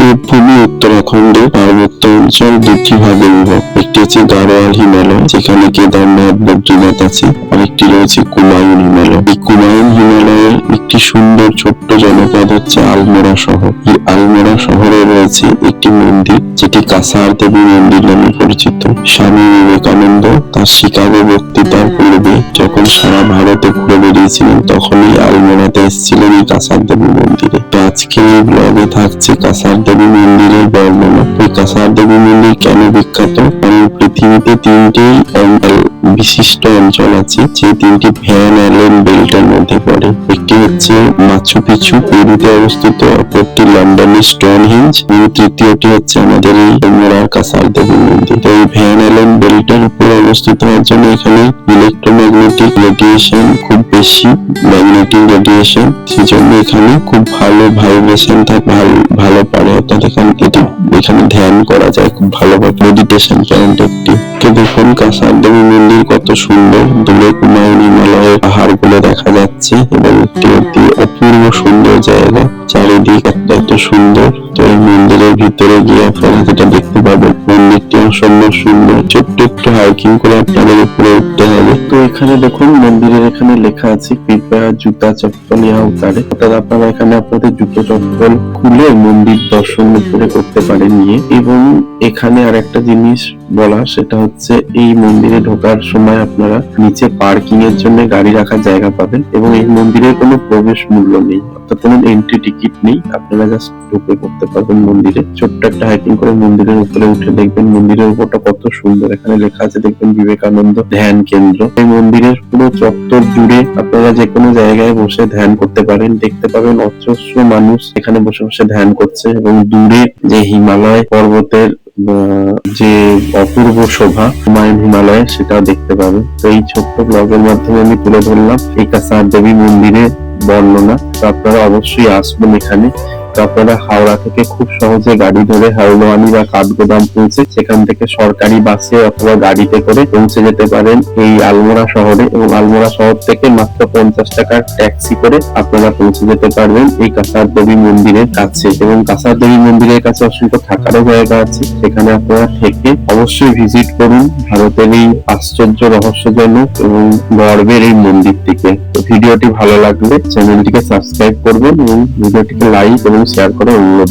দেবভূমি উত্তরাখণ্ডের পার্বত্য অঞ্চল দুটি ভাগে বিভক্ত। একটি হচ্ছে গাড়োয়াল হিমালয়, যেখানে কেদারনাথ, বদ্রীনাথ আছে আরেকটি রয়েছে কুমায়ুন হিমালয়। এই কুমায়ুন হিমালয়ের একটি সুন্দর ছোট্ট জনপদ হচ্ছে আলমোড়া শহর। এই আলমোড়া শহরে রয়েছে একটি মন্দির, যেটি কাসার দেবী মন্দির নামে পরিচিত। স্বামী বিবেকানন্দ তার শিকাগো বক্তৃতার পূর্বে যখন সারা ভারতে ঘুরে বেরিয়েছিলেন তখনই আলমোড়াতে এসেছিলেন এই কাসার দেবী মন্দিরে। আজকে এই ব্লগে থাকছে কাসার দেবী মন্দিরের বর্ণনা। এই কাসার দেবী মন্দির কেন বিখ্যাত? কারণ পৃথিবীতে তিনটি বিশিষ্ট অঞ্চল আছে, যে তিনটি ভ্যান অ্যালেন বেল্টের মধ্যে পড়ে। একটি হচ্ছে মাচু পিছু পেরুতে অবস্থিত অপরটি লন্ডনের স্টোন হিঞ্জ এবং তৃতীয়টি হচ্ছে আমাদের এই মোরার কাসার দেবী মন্দির তো এই ভ্যান অ্যালেন বেল্টের উপর অবস্থিত হওয়ার জন্য এখানে ইলেকট্রোম্যাগনেটিক রেডিয়েশন খুব বেশি, ম্যাগনেটিক রেডিয়েশন, সেজন্য এখানে খুব ভালো ভাইব্রেশন থাকে, ভালো পারে। অর্থাৎ এখানে, এটি, এখানে ধ্যান করা যায় খুব ভালোভাবে। মেডিটেশন পয়েন্ট একটি দেখুন কাসার দেবী মন্দির কত সুন্দর। দূরে কুমায়ুন হিমালয়ের পাহাড়গুলো দেখা যাচ্ছে এবং একটি অতি অপূর্ব সুন্দর জায়গা। চারিদিক এত সুন্দর। তো এই মন্দিরের ভিতরে গিয়ে আপনারা যেটা দেখতে পাবেন, মন্দিরটি অসম্ভব সুন্দর। ছোট্ট একটু হাইকিং করে আপনাদের উপরে উঠতে হবে। তো এখানে দেখুন, মন্দিরের এখানে লেখা আছে কৃপয়া জুতা চপ্পল ইহা উতারে অর্থাৎ আপনারা এখানে আপনাদের জুতো চপ্পল খুলে মন্দির দর্শন উপরে করতে পারেন নিয়ে এবং এখানে আর একটা জিনিস বলা, সেটা হচ্ছে এই মন্দিরে ঢোকার সময় আপনারা নিচে পার্কিং এর জন্য গাড়ি রাখার জায়গা পাবেন এবং এই মন্দিরের কোনো প্রবেশ মূল্য নেই। অর্থাৎ কোনো এন্ট্রি টিকিট নেই। আপনারা জাস্ট ঢুকে করতে পারবেন মন্দিরে। ছোট্ট একটা হাইকিং করে মন্দিরের উপরে উঠে দেখবেন মন্দিরের উপরটা কত সুন্দর। এখানে লেখা আছে, দেখবেন বিবেকানন্দ ধ্যান কেন্দ্র। এই মন্দিরের পুরো চত্বর জুড়ে আপনারা যে কোনো জায়গায় বসে ধ্যান করতে পারেন। দেখতে পাবেন অজস্র মানুষ এখানে বসে বসে ধ্যান করছে এবং দূরে যে হিমালয় পর্বতের যে অপূর্ব শোভা হুমায়ুন হিমালয়ে সেটাও দেখতে পাবে। তো এই ছোট্ট ব্লগের মাধ্যমে আমি তুলে ধরলাম এই কাসার দেবী মন্দিরে বর্ণনা। তো আপনারা অবশ্যই আসবেন এখানে। তো আপনারা হাওড়া থেকে খুব সহজে গাড়ি ধরে হাওড়ানি বা কাঠগোদাম পৌঁছে সেখান থেকে সরকারি বাসে অথবা গাড়িতে করে পৌঁছে যেতে পারেন এই আলমোড়া শহরে এবং আলমোড়া শহর থেকে মাত্র পঞ্চাশ টাকার ট্যাক্সি করে আপনারা পৌঁছে যেতে পারবেন এই কাসার দেবী মন্দিরের কাছে। এবং কাসার দেবী মন্দিরের কাছে অসংখ্য থাকারও জায়গা আছে। সেখানে আপনারা থেকে অবশ্যই ভিজিট করুন। ভারতের এই আশ্চর্য রহস্যজনক এবং গর্বের এই মন্দিরটিকে। ভিডিওটি ভালো লাগলে চ্যানেলটিকে সাবস্ক্রাইব করবেন এবং ভিডিওটিকে লাইক এবং anunciado quando o Lula